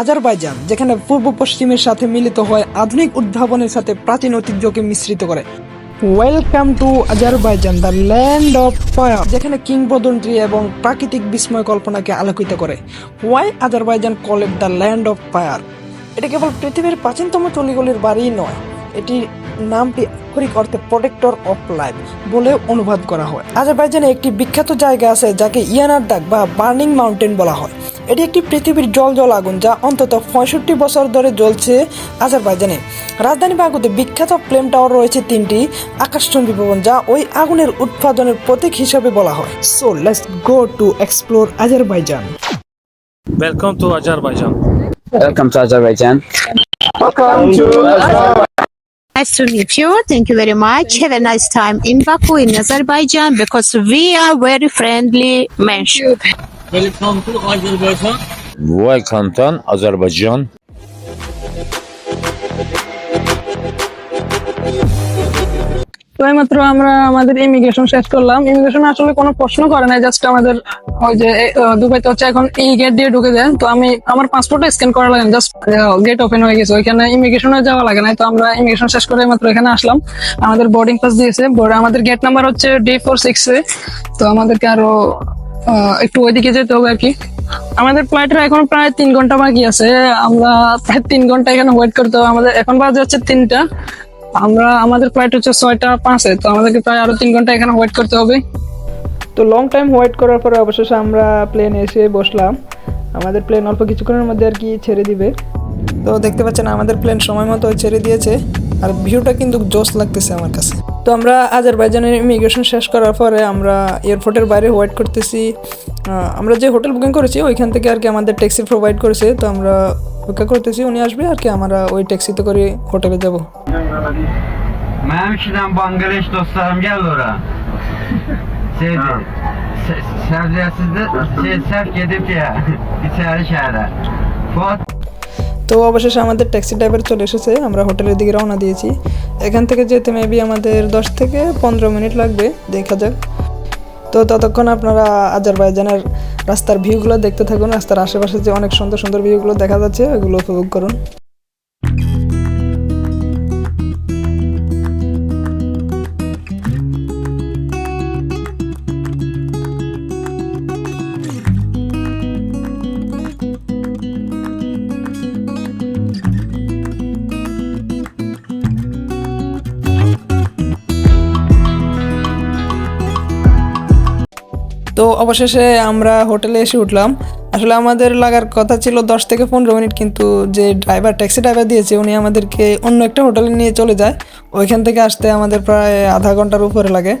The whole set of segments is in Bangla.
আজারবাইজান, যেখানে পূর্ব পশ্চিমের সাথে মিলিত হয় আধুনিক উদ্ভাবনের সাথে প্রাচীন ঐতিহ্যকে মিশ্রিত করে। Welcome to Azerbaijan the land of fire যেখানে কিংবদন্তি এবং প্রাকৃতিক বিস্ময় কল্পনাকে আলোকিত করে। Why Azerbaijan call it the land of fire এটা কেবল পৃথিবীর প্রাচীনতম তলিগলির বাড়ি নয় এটি নামটি আক্ষরিক অর্থে প্রোটেক্টর অফ লাইফ বলে অনুবাদ করা হয়। আজারবাইজানে একটি বিখ্যাত জায়গা আছে যাকে ইয়ানার দাগ বা বার্নিং মাউন্টেন বলা হয়। এটি একটি পৃথিবীর জল জল আগুন যা অন্তত পঁয়ষট্টি বছর ধরে জ্বলছে আজারবাইজানে। রাজধানী বাঙ্গুতে বিখ্যাত প্লেন টাওয়ার রয়েছে তিনটি আকাশচন্দ্রী ভবন যা ওই আগুনের উৎপাদনের প্রতীক হিসাবে বলা হয়। So let's go to explore Azerbaijan welcome to Azerbaijan welcome to Azerbaijan welcome to Azerbaijan Nice to meet you. Thank you very much. Have a nice time in Baku, in Azerbaijan, because we are very friendly mentioned. Welcome to Azerbaijan. Welcome to Azerbaijan. তো আমরা আমাদের ইমিগ্রেশন শেষ করলাম। ইমিগ্রেশন আসলে কোনো প্রশ্ন করে না জাস্ট আমাদের ওই যে দুবাইতে হচ্ছে এখন এই গেট দিয়ে ঢুকে দেন তো আমি আমার পাসপোর্টটা স্ক্যান করা লাগে জাস্ট গেট ওপেন হয়ে গেছে। ওইখানে ইমিগ্রেশনে যাওয়া লাগে না তো আমরা ইমিগ্রেশন শেষ করে মাত্র এখানে আসলাম। আমাদের বোর্ডিং পাস দিয়েছে। আমাদের গেট নাম্বার হচ্ছে ডি ফোর সিক্স তো আমাদেরকে আরও একটু ওইদিকে যেতে হবে আর কি। আমাদের ফ্লাইটের এখন প্রায় তিন ঘণ্টা বাকি আছে। আমরা প্রায় তিন ঘণ্টা এখানে ওয়েট করতে হবে। আমাদের এখন বাজে হচ্ছে তিনটা। আমরা, আমাদের ফ্লাইট হচ্ছে ছয়টা পাঁচে। তো আমাদেরকে প্রায় আরও তিন ঘণ্টা এখানে ওয়েট করতে হবে। তো লং টাইম ওয়েট করার পরে অবশেষে আমরা প্লেন এসে বসলাম। আমাদের প্লেন অল্প কিছুক্ষণের মধ্যে আর কি ছেড়ে দিবে। তো দেখতে পাচ্ছেন আমাদের প্লেন সময় মতো ছেড়ে দিয়েছে। আর ভিউটা কিন্তু জোস লাগতেছে আমার কাছে। তো আমরা আজারবাইজানের ইমিগ্রেশন শেষ করার পরে আমরা এয়ারপোর্টের বাইরে ওয়েট করতেছি। আমরা যে হোটেল বুকিং করেছি, ওইখান থেকে আর কি আমাদের ট্যাক্সি প্রোভাইড করেছে। তো আমরা অপেক্ষা করতেছি, উনি আসবে আর কি আমরা ওই ট্যাক্সিতে করে হোটেলে যাব. Fuat তো অবশেষে আমাদের ট্যাক্সি ড্রাইভার চলে এসেছে, আমরা হোটেলের দিকে রওনা দিয়েছি। এখান থেকে যেতে মেবি আমাদের দশ থেকে পনেরো মিনিট লাগবে, দেখা যাক। তো ততক্ষণ আপনারা আজারবাইজানের রাস্তার ভিউগুলো দেখতে থাকুন, রাস্তার আশেপাশে যে অনেক সুন্দর সুন্দর ভিউগুলো দেখা যাচ্ছে ওগুলো উপভোগ করুন। তো অবশেষে আমরা হোটেলে এসে উঠলাম। আসলে আমাদের লাগার কথা ছিল দশ থেকে পনেরো মিনিট, কিন্তু যে ড্রাইভার ট্যাক্সি ড্রাইভার দিয়েছে, উনি আমাদেরকে অন্য একটা হোটেলে নিয়ে চলে যায়। ওইখান থেকে আসতে আমাদের প্রায় আধা ঘণ্টার উপরে লাগে।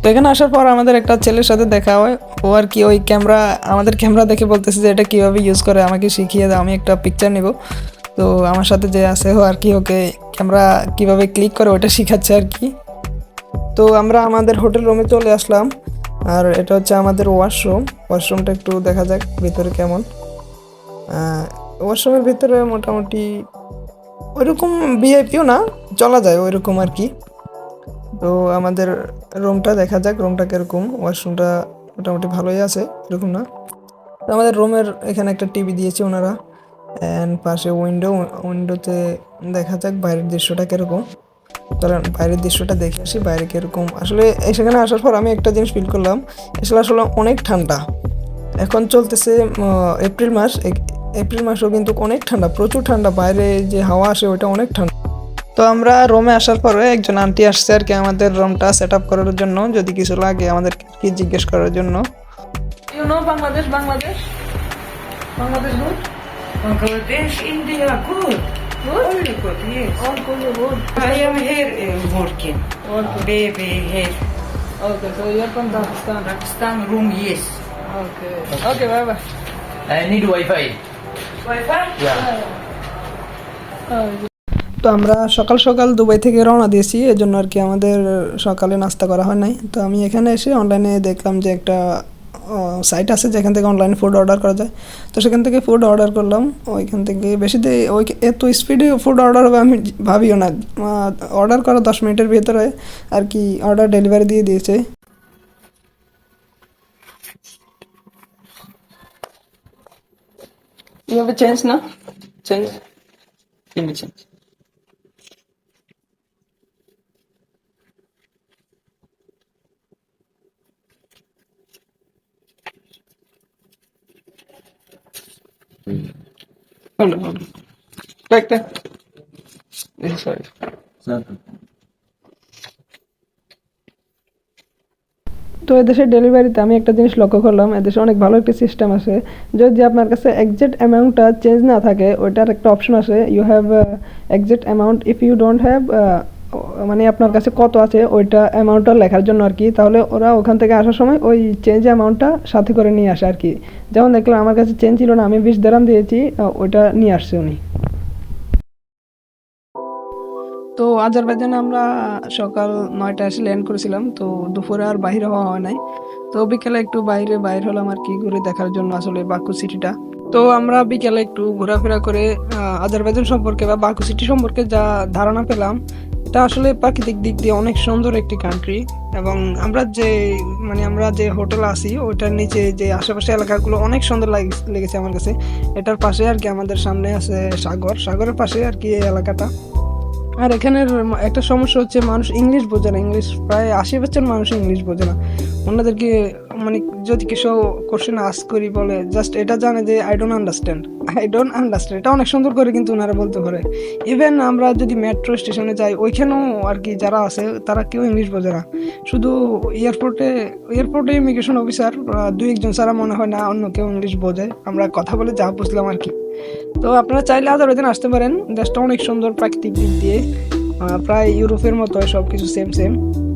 তো এখানে আসার পর আমাদের একটা ছেলের সাথে দেখা হয়। ও আর কি ওই ক্যামেরা আমাদের ক্যামেরা দেখে বলতেছে যে এটা কীভাবে ইউজ করে, আমাকে শিখিয়ে দাও, আমি একটা পিকচার নিব। তো আমার সাথে যে আছে ও আর কি ওকে ক্যামেরা কীভাবে ক্লিক করে ওটা শিখাচ্ছে আর কি। তো আমরা আমাদের হোটেল রুমে চলে আসলাম। আর এটা হচ্ছে আমাদের ওয়াশরুম। ওয়াশরুমটা একটু দেখা যাক ভিতরে কেমন। ওয়াশরুমের ভিতরে মোটামুটি ওইরকম ভিআইপিও না, চলা যায় ওইরকম আর কি। তো আমাদের রুমটা দেখা যাক, রুমটা কীরকম। ওয়াশরুমটা মোটামুটি ভালোই আছে, এরকম না। তো আমাদের রুমের এখানে একটা টিভি দিয়েছে ওনারা। অ্যান্ড পাশে উইন্ডো উইন্ডোতে দেখা যাক বাইরের দৃশ্যটা কীরকম। চলেন বাইরের দৃশ্যটা দেখে আসি বাইরে কীরকম। আসলে সেখানে আসার পর আমি একটা জিনিস ফিল করলাম আসলে আসলে অনেক ঠান্ডা। এখন চলতেছে এপ্রিল মাস এপ্রিল মাসও কিন্তু অনেক ঠান্ডা প্রচুর ঠান্ডা বাইরে যে হাওয়া আসে ওইটা অনেক ঠান্ডা। তো আমরা রোমে আসার পরে একজন আন্টি আসছে আর কি আমাদের রুমটা সেট আপ করার জন্য যদি কিছু লাগে আমাদের কি জিজ্ঞেস করার জন্য। Bangladesh Bangladesh Bangladesh good Bangladesh, India, good. Very good, yes. All good good I am here uh, working. Baby here. Okay so you are from Pakistan Pakistan room, yes. Okay okay bye bye I need Wi-Fi. Wi-Fi? তো আমরা সকাল সকাল দুবাই থেকে রওনা দিয়েছি এজন্য আর কি আমাদের সকালে নাস্তা করা হয় নাই তো আমি এখানে এসে অনলাইনে দেখলাম যে একটা সাইট আছে যেখান থেকে অনলাইনে ফুড অর্ডার করা যায়। তো সেখান থেকে ফুড অর্ডার করলাম। ওইখান থেকে বেশি দে ওই এত স্পিডে ফুড অর্ডার হবে আমি ভাবিও না। অর্ডার করা দশ মিনিটের ভিতরে আর কি অর্ডার ডেলিভারি দিয়ে দিয়েছে। You have a chance now? Change give me change? Back there. Inside. তো এদেশের ডেলিভারিতে আমি একটা জিনিস লক্ষ্য করলাম, এদেশে অনেক ভালো একটা সিস্টেম আছে যদি আপনার কাছে একজ্যাক্ট অ্যামাউন্টটা চেঞ্জ না থাকে, ওইটার একটা অপশন আছে you have exact amount if you don't have মানে আপনার কাছে কত আছে ওইটা অ্যামাউন্টটা লেখার জন্য আর কি? তাহলে ওরা ওখান থেকে আসার সময় ওই চেঞ্জ অ্যামাউন্টটা সাথে করে নিয়ে আসে আর কি। যেমন দেখলাম আমার কাছে চেঞ্জ ছিল না, আমি বিশ দেরাম দিয়েছি ওইটা নিয়ে আসছে উনি। তো আজারবাইজানে আমরা সকাল নয়টা এসে ল্যান্ড করেছিলাম, তো দুপুরে আর বাইরে হওয়া হয় নাই। তো বিকেলে একটু বাইরে বাইর হলাম আর কি, ঘুরে দেখার জন্য আসলে বাকু সিটিটা তো আমরা বিকেলে একটু ঘোরাফেরা করে আজারবাইজান সম্পর্কে বা বাকু সিটি সম্পর্কে যা ধারণা পেলাম এটা আসলে প্রাকৃতিক দিক দিয়ে অনেক সুন্দর একটি কান্ট্রি এবং আমরা যে মানে আমরা যে হোটেল আছি ওটার নিচে যে আশেপাশে এলাকাগুলো অনেক সুন্দর লাগ- লেগেছে আমার কাছে। এটার পাশে আর কি আমাদের সামনে আছে সাগর। সাগরের পাশে আর কি এই এলাকাটা। আর এখানের একটা সমস্যা হচ্ছে মানুষ ইংলিশ বোঝে না। ইংলিশ প্রায় আশি পার্সেন্ট মানুষ ইংলিশ বোঝে না। ওনাদেরকে মানে যদি কিছু কোশ্চেন আস করি বলে জাস্ট এটা জানে যে I don't understand I don't understand এটা অনেক সুন্দর করে কিন্তু ওনারা বলতে পারে। ইভেন আমরা যদি মেট্রো স্টেশনে যাই, ওইখানেও আর কি যারা আছে, তারা কেউ ইংলিশ বোঝে না। শুধু এয়ারপোর্টে এয়ারপোর্টে ইমিগ্রেশন অফিসার দুই একজন ছাড়া মনে হয় না অন্য কেউ ইংলিশ বোঝে। আমরা কথা বলে যা বুঝলাম আর কি। তো আপনারা চাইলে আদারদিন আসতে পারেন। দেশটা অনেক সুন্দর প্রাকৃতিক দিক দিয়ে। প্রায় ইউরোপের মতো সব কিছু সেম সেম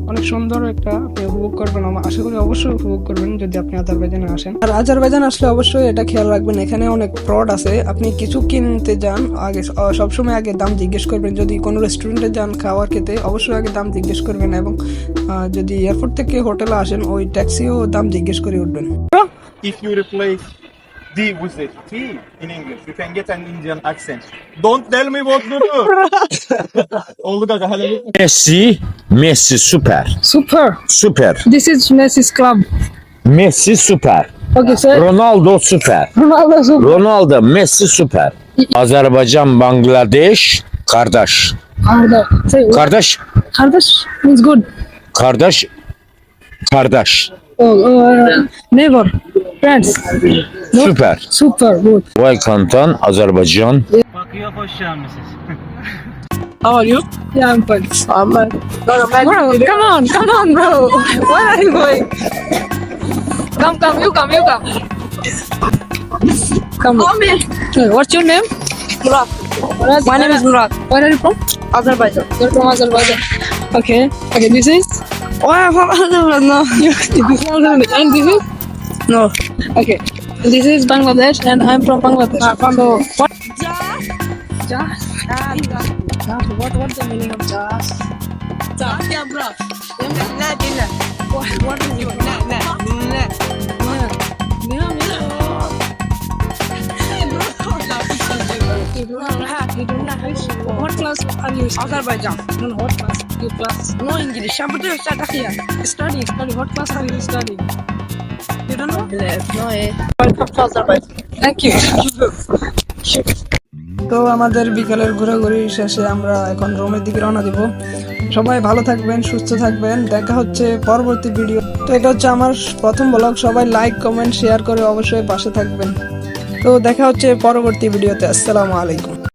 অনেক সুন্দর একটা আপনি উপভোগ করবেন আমার আশা করি অবশ্যই উপভোগ করবেন যদি আপনি আজারবাইজানে আসেন আর আজারবাইজান আসলে অবশ্যই এটা খেয়াল রাখবেন এখানে অনেক ফ্রড আছে আপনি কিছু কিনতে যান আগে সবসময় আগে দাম জিজ্ঞেস করবেন যদি কোনো রেস্টুরেন্টে যান খাওয়ার খেতে অবশ্যই আগে দাম জিজ্ঞেস করবেন এবং আহ, যদি এয়ারপোর্ট থেকে হোটেলে আসেন ওই ট্যাক্সিও দাম জিজ্ঞেস করে উঠবেন if you replace D with a T in English, you can get an Indian accent. Don't tell me what to do. Oldu hadi. Messi, Messi süper. super Süper. this is Messi's club Messi süper. okay sir Ronaldo süper. Ronaldo super Ronaldo, Messi süper. Azerbaycan, Bangladeş, kardeş. Say what? Kardeş, Kardeş means good kardeş, kardeş. oh uh, neighbor friends Süper. super good Welcome Azerbaycan. Bakıyor hoş gelmişsiniz. how are you yeah I'm fine I'm fine bro come on come on bro where are you going come come you come you come come Hey, what's your name Murat. My name is Murat. Where are you from? Azerbaijan. You're from Azerbaijan. Okay. Okay, this is? Oh, I'm from Azerbaijan. No. this is Azerbaijan. And this is? No. Okay. This is Bangladesh and I'm from Bangladesh. Ah, so, what? Jas. Jas. What, what's the meaning of Jas? Jas. Yeah, bro. What, what is your name? Yeah, yeah. You don't have, you don't have. What class are you? Azerbaijan. No, no, what class? You class? No English. I'm going to start here. Studying, studying. What class are you studying? You don't know? No, eh. Welcome to Azerbaijan. Thank you. তো আমাদের বিকালের ঘোরাঘুরি শেষে আমরা এখন রোমের দিকে রওনা দিব। সবাই ভালো থাকবেন, সুস্থ থাকবেন। দেখা হচ্ছে পরবর্তী ভিডিও তো। এটা হচ্ছে আমার প্রথম ব্লগ সবাই লাইক কমেন্ট শেয়ার করে অবশ্যই পাশে থাকবেন। তো দেখা হচ্ছে পরবর্তী ভিডিওতে আসসালামু আলাইকুম।